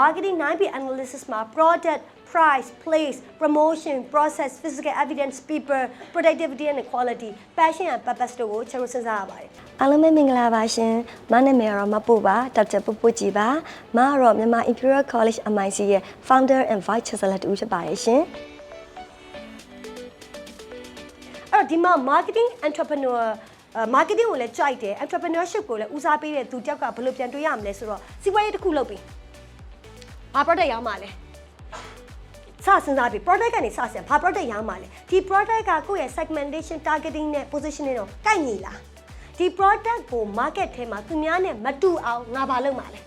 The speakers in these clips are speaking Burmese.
marketing 9P analysis မှာ product price place promotion process physical evidence people productivity and quality passion and purpose တို့ကိုကျွန်တော်စဉ်းစားရပါတယ်အားလုံးပဲမင်္ဂလာပါရှင်မနာမည်ကတော့မပို့ပါဒေါက်တာပူပူကြည်ပါမကတော့မြန်မာ Imperial College MIC ရဲ့ founder and vice chancellor တူဖြစ်ပါတယ်ရှင်အဲ့တော့ဒီမှာ marketing entrepreneur အာ marketing ကိုလည်းကြိုက်တယ် entrepreneurship ကိုလည်းဦးစားပေးတဲ့သူတယောက်ကဘယ်လိုပြန်တွေးရမလဲဆိုတော့စီးပွားရေးတစ်ခုလုပ်ပြီး ဘာ product ရောင်းမှာလဲစစဉ်းစားပြီး product ကနေစဆင်ဘာ product ရောင်းမှာလဲဒီ product ကကိုယ့်ရဲ့ segmentation targeting နဲ့ positioning တော့ကိုက်ညီလားဒီ product ကို market ထဲမှာသူများနဲ့မတူအောင်ငါဘာလုပ်မှာလဲ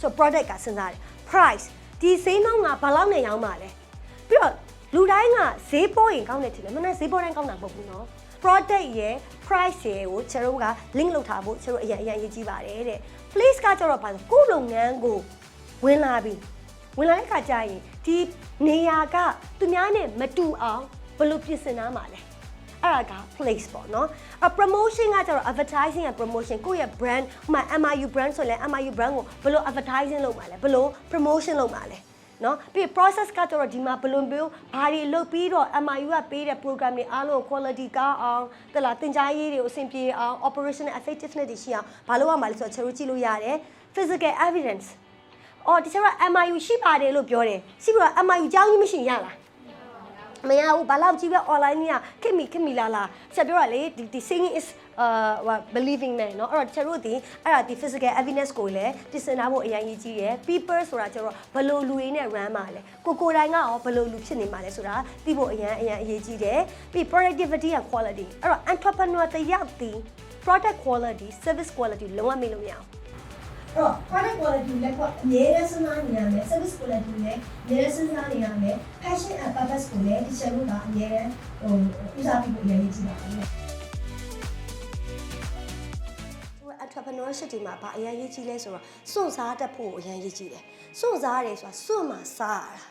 ဆို product ကစဉ်းစားတယ် price ဒီဈေးနှုန်းကဘာလောက်နဲ့ရောင်းမှာလဲပြီးတော့လူတိုင်းကဈေးပေါ်ရင်ကောင်းတယ်ထင်တယ်မနဲ့ဈေးပေါ်တိုင်းကောင်းတာမဟုတ်ဘူးနော် product ရယ် price ရယ်ကိုကျတို့က link လုပ်ထားဖို့ကျတို့အရင်အရင်ရေးကြည့်ပါတယ်တဲ့ please ကကျတော့ဘာကိုလုပ်ငန်းကို ဝင်လာပြီဝင်လာတဲ့ခါကျရင်ဒီနေရာကသူများနဲ့မတူအောင်ဘယ်လိုပြင်ဆင်ထားမှာလဲအဲ့ဒါက place ပေါ့နော်အ promotion ကကျတော့ advertising and promotion ကိုယ့်ရဲ့ brand ဥပမာ MIU brand ဆိုလဲ MIU brand ကိုဘယ်လို advertising လုပ်မှာလဲဘယ်လို promotion လုပ်မှာလဲနော်ပြီး process ကတော့ဒီမှာဘယ်လိုမျိုးဘာတွေလုပ်ပြီးတော့ MIU ကပေးတဲ့ program တွေအားလုံး quality ကောင်းအောင်တလားတင် जा ရေးတွေကိုအဆင်ပြေအောင် operational effectiveness တွေရှိအောင်ဘာလုပ်ရမှာလဲဆိုတော့ကျွန်တော်တို့ကြည့်လို့ရတယ် physical evidence အော်တခြားက MIU ရှိပါတယ်လို့ပြောတယ်ရှိပြီးတော့ MIU ကြောင်းကြီးမရှိရင်ရလားမရဘူးဘာလို့ကြည့်ပဲ online ကြီးကခက်မီခက်မီလာလာဆက်ပြောရလေဒီဒီ singing is uh what believing man เนาะအဲ့တော့တခြားတို့ဒီအဲ့ဒါဒီ physical evidence ကိုလည်းတင်စင်ထားဖို့အရင်ကြီးကြီးရယ် people ဆိုတာကျတော့ဘယ်လိုလူတွေနဲ့ run မှာလဲကိုကိုတိုင်းကရောဘယ်လိုလူဖြစ်နေမှာလဲဆိုတာသိဖို့အရင်အရင်အရေးကြီးတယ်ပြီး productivity and quality အဲ့တော့ entrepreneur တယောက်ဒီ product quality service quality လုံးဝမေ့လို့မရအောင် အဲ့ တော့ product quality လည်းကအများနဲ့စဉ်းစားနေရမယ် service quality လည်းအများနဲ့စဉ်းစားနေရမယ် passion and purpose ကိုလည်းဒီချက်လို့ကအများနဲ့ဟိုဦးစားပေးဖို့အရေးကြီးပါတယ်သူက entrepreneurship ဒီမှာဗာအရင်ရေးကြီးလဲဆိုတော့စွန့်စားတတ်ဖို့အရင်ရေးကြီးတယ်စွန့်စားရတယ်ဆိုတာစွန့်မှာစားရတာ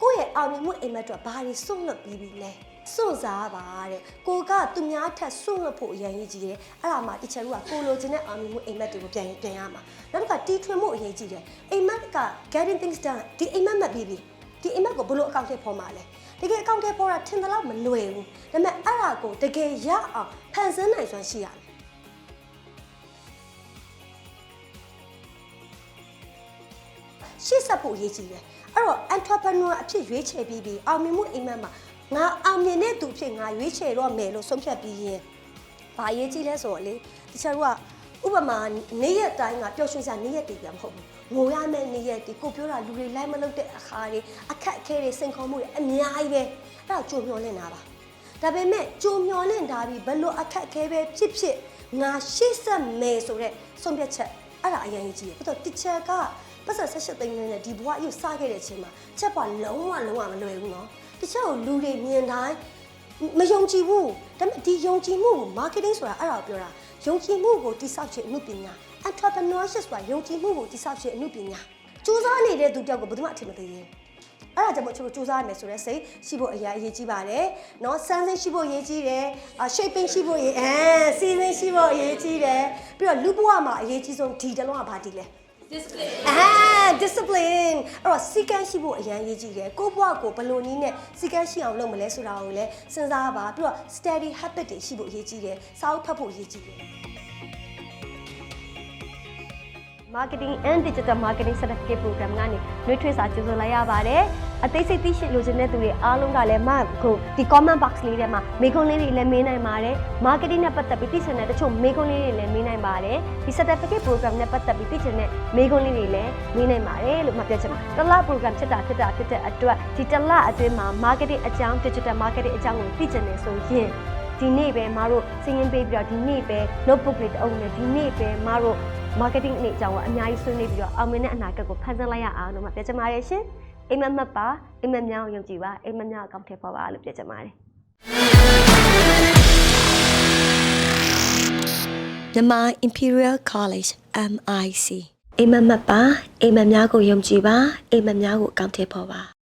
ကိုယ့်ရဲ့အောင်မြင်မှုအိမ်မက်တော့ဘာတွေစွန့်လွတ်ပြီးပြီလဲ စွန့်စားပါတဲ့ကိုကသူများထက်စွန့်လွတ်ဖို့အရင်ရေးကြီးတယ်အဲ့ဒါမှတချို့ကကိုလိုချင်တဲ့အောင်မြင်မှုအိမ်မက်တွေကိုပြန်ပြန်ရမှာနောက်တစ်ခါတီထွင်မှုအရေးကြီးတယ်အိမ်မက်က getting things done ဒီအိမ်မက်မပြီးပြီဒီအိမ်မက်ကိုဘယ်လိုအကောင့်ထဲပေါ်မှာလဲတကယ်အကောင့်ထဲပေါ်တာထင်တယ်လို့မလွယ်ဘူးဒါပေမဲ့အဲ့ဒါကိုတကယ်ရအောင်ဖန်ဆင်းနိုင်စွမ်းရှိရမယ်ရှေ့ဆက်ဖို့အရေးကြီးတယ်အဲ့တော့ entrepreneur အဖြစ်ရွေးချယ်ပြီးပြီးအောင်မြင်မှုအိမ်မက်မှာ ငါအောင်မြင်တဲ့သူဖြစ်ငါရွေးချယ်တော့မယ်လို့ဆုံးဖြတ်ပြီးရင်ဘာအရေးကြီးလဲဆိုတော့လေတချို့ကဥပမာနေ့ရက်တိုင်းကပျော်ရွှင်စရာနေ့ရက်တွေပြမဟုတ်ဘူးငိုရမယ့်နေ့ရက်တွေကိုပြောတာလူတွေလိုက်မလုပ်တဲ့အခါတွေအခက်အခဲတွေစိန်ခေါ်မှုတွေအများကြီးပဲအဲ့ဒါကြိုမျောလင့်တာပါဒါပေမဲ့ကြိုမျောလင့်တာပြီးဘလို့အခက်အခဲပဲဖြစ်ဖြစ်ငါရှေ့ဆက်မယ်ဆိုတဲ့ဆုံးဖြတ်ချက်အဲ့ဒါအရင်ကြီးတယ်ဘာလို့တချက်ကပတ်စံဆက်သိန်းနဲ့ဒီဘဝအယူစခဲ့တဲ့အချိန်မှာချက်ပါလုံးဝလုံးဝမလွယ်ဘူးနော် တချို့လူတွေမြင်တိုင်းမယုံကြည်ဘူးဒါပေမဲ့ဒီယုံကြည်မှုကို marketing ဆိုတာအဲ့ဒါကိုပြောတာယုံကြည်မှုကိုတိဆောက်ခြင်းအမှုပညာ entrepreneurship ဆိုတာယုံကြည်မှုကိုတိဆောက်ခြင်းအမှုပညာစူးစမ်းနေတဲ့သူတယောက်ကိုဘယ်သူမှအထင်မသေးဘူးအဲ့ဒါကြောင့်မို့ကျွန်တော်စူးစမ်းရမယ်ဆိုတဲ့စိတ်ရှိဖို့အရာအရေးကြီးပါတယ်။နော်စမ်းစစ်ရှိဖို့အရေးကြီးတယ်။ shaping ရှိဖို့အရေးအဲ season ရှိဖို့အရေးကြီးတယ်။ပြီးတော့လူဘဝမှာအရေးကြီးဆုံးဒီတလုံးကဘာဒီလဲ။ discipline အဲ discipline အဲ့တော့စီကန်းရှိဖို့အရင်ရေးကြည့်တယ်ကိုယ့်ဘဝကိုဘယ်လိုနည်းနဲ့စီကန်းရှိအောင်လုပ်မလဲဆိုတာကိုလည်းစဉ်းစားပါပြီးတော့ steady habit တွေရှိဖို့အရေးကြီးတယ်စာအုပ်ဖတ်ဖို့အရေးကြီးတယ် marketing and digital marketing certificate program ကနေနှွေးထွေးစာကြိုဆိုလိုက်ရပါတယ်အသေးစိတ်သိရှိလိုချင်တဲ့သူတွေအားလုံးကလည်းမခုဒီ comment box လေးထဲမှာမေးခွန်းလေးတွေလည်းမေးနိုင်ပါတယ် marketing နဲ့ပတ်သက်ပြီးသိချင်တဲ့တချို့မေးခွန်းလေးတွေလည်းမေးနိုင်ပါတယ်ဒီ certificate program နဲ့ပတ်သက်ပြီးသိချင်တဲ့မေးခွန်းလေးတွေလည်းမေးနိုင်ပါတယ်လို့မှပြောချင်ပါတယ်တစ်လ program ဖြစ်တာဖြစ်တာဖြစ်တဲ့အတွက်ဒီတစ်လအတွင်းမှာ marketing အကြောင်း digital marketing အကြောင်းကိုသိချင်တယ်ဆိုရင်ဒီနေ့ပဲမတို့စင်းရင်ပေးပြီးတော့ဒီနေ့ပဲ notebook လေးတစ်အုပ်နဲ့ဒီနေ့ပဲမတို့ marketing အနေအကြောင်းကိုအများကြီးဆွေးနွေးပြီးတော့အောင်မြင်တဲ့အနာဂတ်ကိုဖန်ဆင်းလိုက်ရအောင်လို့မှပြောချင်ပါတယ်ရှင်အိမ်မက်မက်ပါအိမ်မက်များကိုယုံကြည်ပါအိမ်မက်များအကောင့်ထဲပေါ်ပါလို့ပြောချင်ပါတယ်မြန်မာ Imperial College MIC အိမ်မက်မက်ပါအိမ်မက်များကိုယုံကြည်ပါအိမ်မက်များကိုအကောင့်ထဲပေါ်ပါ